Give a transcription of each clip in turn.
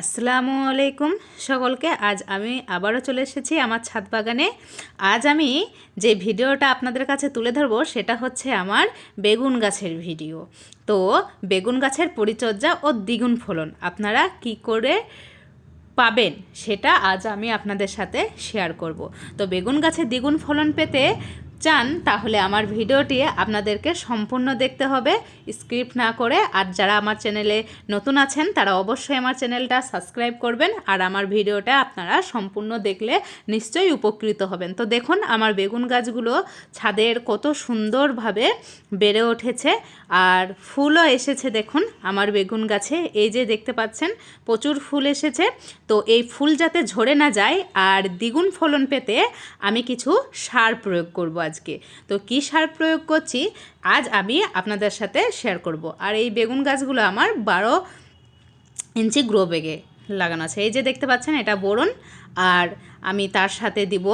আসসালামু আলাইকুম সকলকে। আজ আমি আবারও চলে এসেছি আমার ছাদ বাগানে। আজ আমি যে ভিডিওটা আপনাদের কাছে তুলে ধরবো, সেটা হচ্ছে আমার বেগুন গাছের ভিডিও। তো বেগুন গাছের পরিচর্যা ও দ্বিগুণ ফলন, আপনারা কি করে পাবেন সেটা আজ আমি আপনাদের সাথে শেয়ার করব। তো বেগুন গাছে দ্বিগুণ ফলন পেতে চান, তাহলে আমার ভিডিওটি আপনাদেরকে সম্পূর্ণ দেখতে হবে। স্ক্রিপ্ট না করে, আর যারা আমার চ্যানেলে নতুন আছেন, তারা অবশ্যই আমার চ্যানেলটা সাবস্ক্রাইব করবেন, আর আমার ভিডিওটা আপনারা সম্পূর্ণ দেখলে নিশ্চয়ই উপকৃত হবেন। তো দেখুন, আমার বেগুন গাছগুলো ছাদের কত সুন্দরভাবে বেড়ে উঠেছে, আর ফুলও এসেছে দেখুন, আমার বেগুন গাছে। এই যে দেখতে পাচ্ছেন, প্রচুর ফুল এসেছে। তো এই ফুল যাতে ঝরে না যায়, আর দ্বিগুণ ফলন পেতে আমি কিছু সার প্রয়োগ করব আজকে। তো কি সার প্রয়োগ করছি, আজ আমি আপনাদের সাথে শেয়ার করব। আর এই বেগুন গাছগুলো আমার বারো ইঞ্চি গ্রো বেগে লাগানো আছে। এই যে দেখতে পাচ্ছেন, এটা বোরন। আর আমি তার সাথে দিব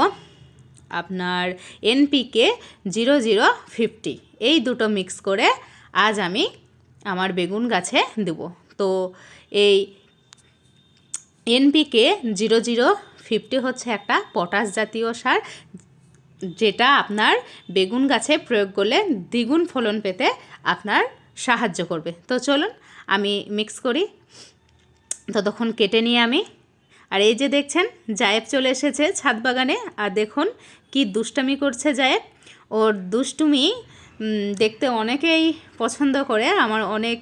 আপনার এনপিকে জিরো জিরো ফিফটি এই দুটো মিক্স করে আজ আমি আমার বেগুন গাছে দেব। তো এই এনপিকে জিরো জিরো ফিফটি হচ্ছে একটা পটাশ জাতীয় সার। যেটা আপনার বেগুন গাছে প্রয়োগ করলে দ্বিগুণ ফলন পেতে আপনার সাহায্য করবে। তো চলুন, আমি মিক্স করি। ততক্ষণ কেটে নিয়ে আমি। আর এই যে দেখছেন, জায়েব চলে এসেছে ছাদ বাগানে। আর দেখুন কি দুষ্টামি করছে জায়েব। ওর দুষ্টুমি দেখতে অনেকেই পছন্দ করে। আমার অনেক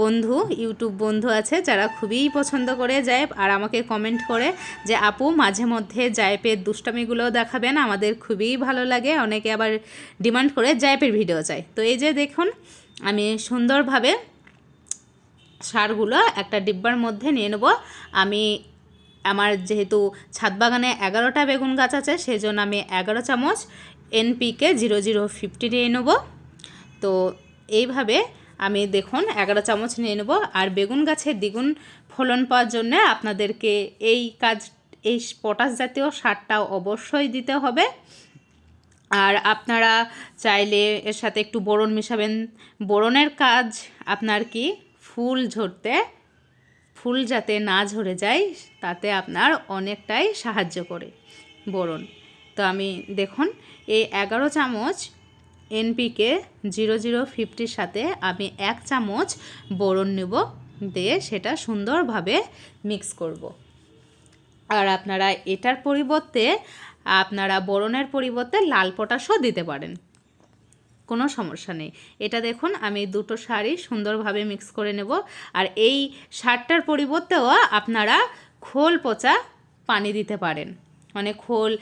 বন্ধু, ইউটিউব বন্ধু আছে, যারা খুবই পছন্দ করে জায়েব আর আমাকে কমেন্ট করে যে, আপু, মাঝে মধ্যে জায়েপের দুষ্টামিগুলো দেখাবেন। আমাদের খুবই ভালো লাগে। অনেকে আবার ডিমান্ড করে জায়েপের ভিডিও চাই তো এই যে দেখুন, আমি সুন্দরভাবে সারগুলো একটা ডিব্বার মধ্যে নিয়ে নেব। আমি আমার যেহেতু ছাদ বাগানে এগারোটা বেগুন গাছ আছে সেই জন্য আমি এগারো চামচ এনপিকে জিরো জিরো ফিফটি নিয়ে নেব। তো এইভাবে আমি দেখুন এগারো চামচ নিয়ে নেব। আর বেগুন গাছের দ্বিগুণ ফলন পাওয়ার জন্য আপনাদেরকে এই কাজ, এই পটাশ জাতীয় সারটা অবশ্যই দিতে হবে। আর আপনারা চাইলে এর সাথে একটু বোরন মেশাবেন। বোরনের কাজ আপনার কি? ফুল ঝরতে, ফুল যাতে না ঝরে যায়, তাতে আপনার অনেকটাই সাহায্য করে বোরন। তো আমি দেখুন, এই এগারো চামচ এনপিকে জিরো জিরো ফিফটির সাথে আমি এক চামচ বোরন নেব দিয়ে সেটা সুন্দরভাবে মিক্স করব। আর আপনারা এটার পরিবর্তে আপনারা বোরনের পরিবর্তে লাল পটাশও দিতে পারেন। কোনো সমস্যা নেই। এটা দেখুন, আমি দুটো শাড়ি সুন্দরভাবে মিক্স করে নেব। আর এই শার্টটার পরিবর্তেও আপনারা খোল পচা পানি দিতে পারেন। মানে খোল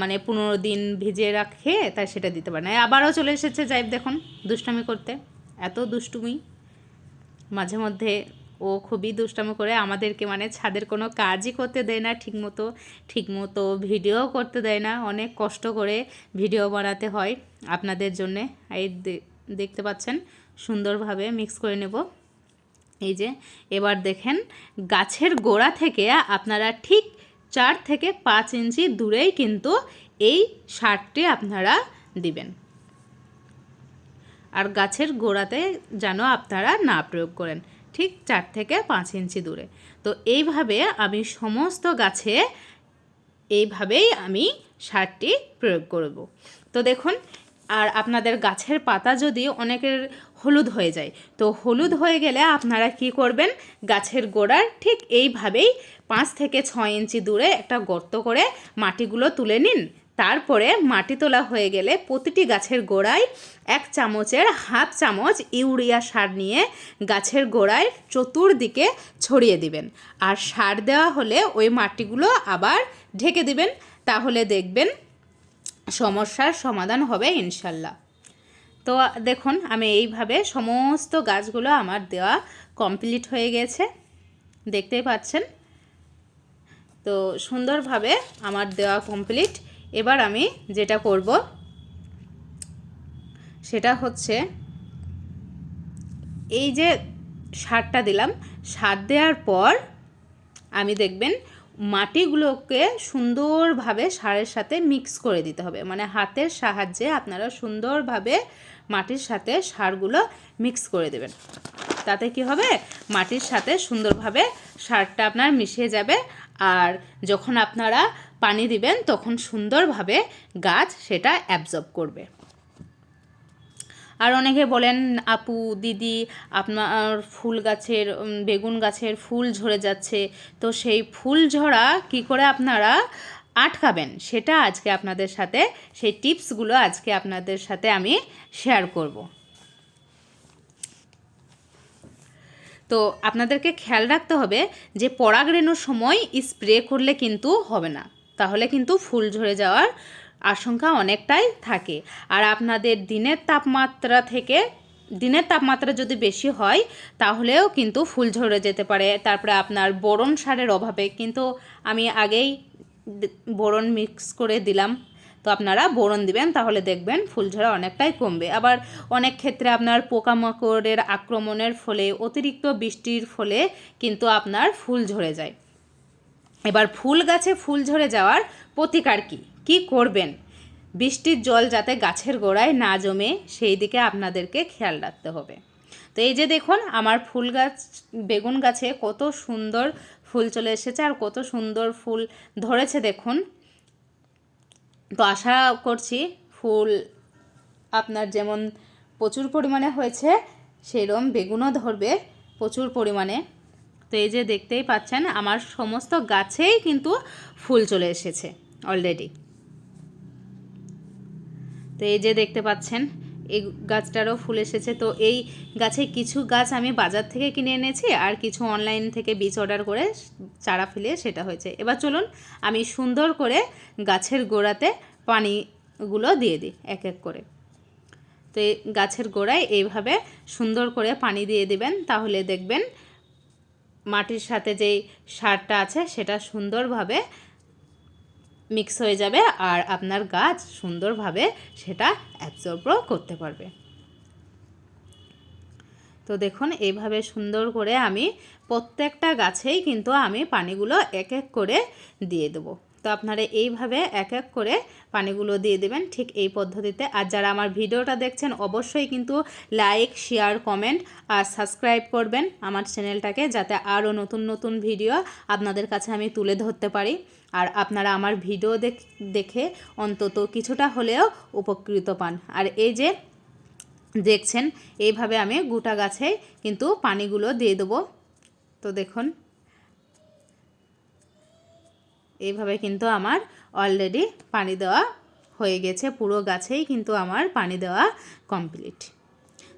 মানে পনেরো দিন ভিজিয়ে রাখে, তাই সেটা দিতে পারে না। আবারও চলে এসেছে যাই দেখুন, দুষ্টামি করতে। এত দুষ্টুমি। মাঝে মধ্যে ও খুবই দুষ্টামি করে আমাদেরকে মানে ছাদের কোনো কাজই করতে দেয় না ঠিকমতো ঠিকমতো ভিডিও করতে দেয় না। অনেক কষ্ট করে ভিডিও বানাতে হয় আপনাদের জন্যে। এই দেখতে পাচ্ছেন, সুন্দরভাবে মিক্স করে নেব। এই যে, এবার দেখেন, গাছের গোড়া থেকে আপনারা ঠিক চার থেকে পাঁচ ইঞ্চি দূরেই কিন্তু এই সারটি আপনারা দিবেন। আর গাছের গোড়াতে যেন আপনারা না প্রয়োগ করেন, ঠিক চার থেকে পাঁচ ইঞ্চি দূরে। তো এইভাবে আমি সমস্ত গাছে এইভাবেই আমি সারটি প্রয়োগ করব। তো দেখুন আর আপনাদের গাছের পাতা যদি অনেকের হলুদ হয়ে যায়, তো হলুদ হয়ে গেলে আপনারা কি করবেন? গাছের গোড়ার ঠিক এইভাবেই পাঁচ থেকে ছয় ইঞ্চি দূরে একটা গর্ত করে মাটিগুলো তুলে নিন। তারপরে মাটি তোলা হয়ে গেলে প্রতিটি গাছের গোড়ায় এক চামচের হাফ চামচ ইউরিয়া সার নিয়ে গাছের গোড়ায় চতুর্দিকে ছড়িয়ে দিবেন। আর সার দেওয়া হলে ওই মাটিগুলো আবার ঢেকে দিবেন। তাহলে দেখবেন সমস্যার সমাধান হবে ইনশাল্লাহ। তো দেখুন, আমি এইভাবে সমস্ত গাছগুলো আমার দেওয়া কমপ্লিট হয়ে গেছে। দেখতেই পাচ্ছেন? তো সুন্দরভাবে আমার দেওয়া কমপ্লিট এবার আমি যেটা করব, সেটা হচ্ছে এই যে সারটা দিলাম, সার দেওয়ার পর আমি দেখবেন মাটিগুলোকে সুন্দরভাবে সারের সাথে মিক্স করে দিতে হবে। মানে হাতের সাহায্যে আপনারা সুন্দরভাবে মাটির সাথে সারগুলো মিক্স করে দেবেন। তাতে কি হবে? মাটির সাথে সুন্দরভাবে সারটা আপনার মিশে যাবে। আর যখন আপনারা পানি দিবেন, তখন সুন্দরভাবে গাছ সেটা অ্যাবজর্ব করবে। আর অনেকে বলেন, আপু, দিদি, আপনার ফুল গাছের বেগুন গাছের ফুল ঝরে যাচ্ছে। তো সেই ফুল ঝরা কি করে আপনারা আটকাবেন? সেটা আজকে আপনাদের সাথে, সেই টিপসগুলো আজকে আপনাদের সাথে আমি শেয়ার করব। তো আপনাদেরকে খেয়াল রাখতে হবে যে পরাগরেণুর সময় স্প্রে করলে কিন্তু হবে না। তাহলে কিন্তু ফুল ঝরে যাওয়ার আশঙ্কা অনেকটাই থাকে। আর আপনাদের দিনের তাপমাত্রা থেকে, দিনের তাপমাত্রা যদি বেশি হয়, তাহলেও কিন্তু ফুল ঝরে যেতে পারে। তারপরে আপনার বোরন সারের অভাবে কিন্তু আমি আগেই বোরন মিক্স করে দিলাম। তো আপনারা বোরন দিবেন, তাহলে দেখবেন ফুল ঝরা অনেকটাই কমবে। আবার অনেক ক্ষেত্রে আপনার পোকামাকড়ের আক্রমণের ফলে, অতিরিক্ত বৃষ্টির ফলে কিন্তু আপনার ফুল ঝরে যায়। এবার ফুল গাছে ফুল ঝরে যাওয়ার প্রতিকার কি? কি করবেন? বৃষ্টির জল যাতে গাছের গোড়ায় না জমে, সেই দিকে আপনাদেরকে খেয়াল রাখতে হবে। তো এই যে দেখুন, আমার ফুল গাছ, বেগুন গাছে কত সুন্দর ফুল চলে এসেছে আর কত সুন্দর ফুল ধরেছে দেখুন। তো আশা করছি ফুল আপনার যেমন প্রচুর পরিমাণে হয়েছে, সেরম বেগুনও ধরবে প্রচুর পরিমাণে। তো এই যে দেখতেই পাচ্ছেন, আমার সমস্ত গাছেই কিন্তু ফুল চলে এসেছে অলরেডি তো এই যে দেখতে পাচ্ছেন, এই গাছটারও ফুল এসেছে। তো এই গাছে কিছু গাছ আমি বাজার থেকে কিনে এনেছি আর কিছু অনলাইন থেকে বীজ অর্ডার করে চারা ফেলে সেটা হয়েছে। এবার চলুন আমি সুন্দর করে গাছের গোড়াতে পানিগুলো দিয়ে দিই এক এক করে। তো এই গাছের গোড়ায় এইভাবে সুন্দর করে পানি দিয়ে দিবেন, তাহলে দেখবেন মাটির সাথে যেই সারটা আছে সেটা সুন্দরভাবে মিক্স হয়ে যাবে আর আপনার গাছ সুন্দরভাবে সেটা অ্যাবজর্বও করতে পারবে। তো দেখুন এইভাবে সুন্দর করে আমি প্রত্যেকটা গাছেই কিন্তু আমি পানিগুলো এক এক করে দিয়ে দেবো। তো আপনারা এইভাবে এক এক করে পানিগুলো দিয়ে দেবেন ঠিক এই পদ্ধতিতে। আর যারা আমার ভিডিওটা দেখছেন, অবশ্যই কিন্তু লাইক, শেয়ার, কমেন্ট আর সাবস্ক্রাইব করবেন আমার চ্যানেলটাকে যাতে আরও নতুন নতুন ভিডিও আপনাদের কাছে আমি তুলে ধরতে পারি। আর আপনারা আমার ভিডিও দেখ- অন্তত কিছুটা হলেও উপকৃত পান। আর এই যে দেখছেন, এইভাবে আমি গোটা গাছে কিন্তু পানিগুলো দিয়ে দেবো। তো দেখুন এইভাবে কিন্তু আমার অলরেডি পানি দেওয়া হয়ে গেছে, পুরো গাছেই কিন্তু আমার পানি দেওয়া কমপ্লিট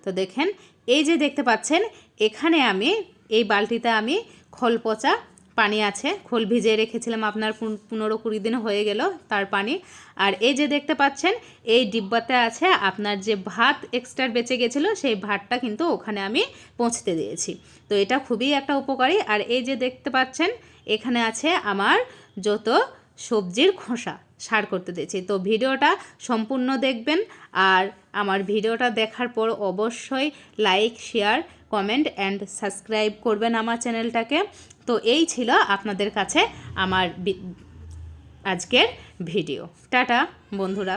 তো দেখেন, এই যে দেখতে পাচ্ছেন, এখানে আমি, এই বালতিতে আমি খোল পচা পানি আছে, খোল ভিজিয়ে রেখেছিলাম আপনার পনেরো কুড়ি দিন হয়ে গেল তার পানি। আর এই যে দেখতে পাচ্ছেন, এই ডিব্বাতে আছে আপনার যে ভাত এক্সট্রা বেঁচে গেছিল, সেই ভাতটা কিন্তু ওখানে আমি পৌঁছতে দিয়েছি। তো এটা খুবই একটা উপকারী। আর এই যে দেখতে পাচ্ছেন, এখানে আছে আমার যত সবজির খোসা সার করতে দিয়েছি। তো ভিডিওটা সম্পূর্ণ দেখবেন আর আমার ভিডিওটা দেখার পর অবশ্যই like, share, comment and subscribe করবেন আমার চ্যানেলটাকে। তো এই ছিল আপনাদের কাছে আমার আজকের ভিডিও। টাটা, বন্ধুরা।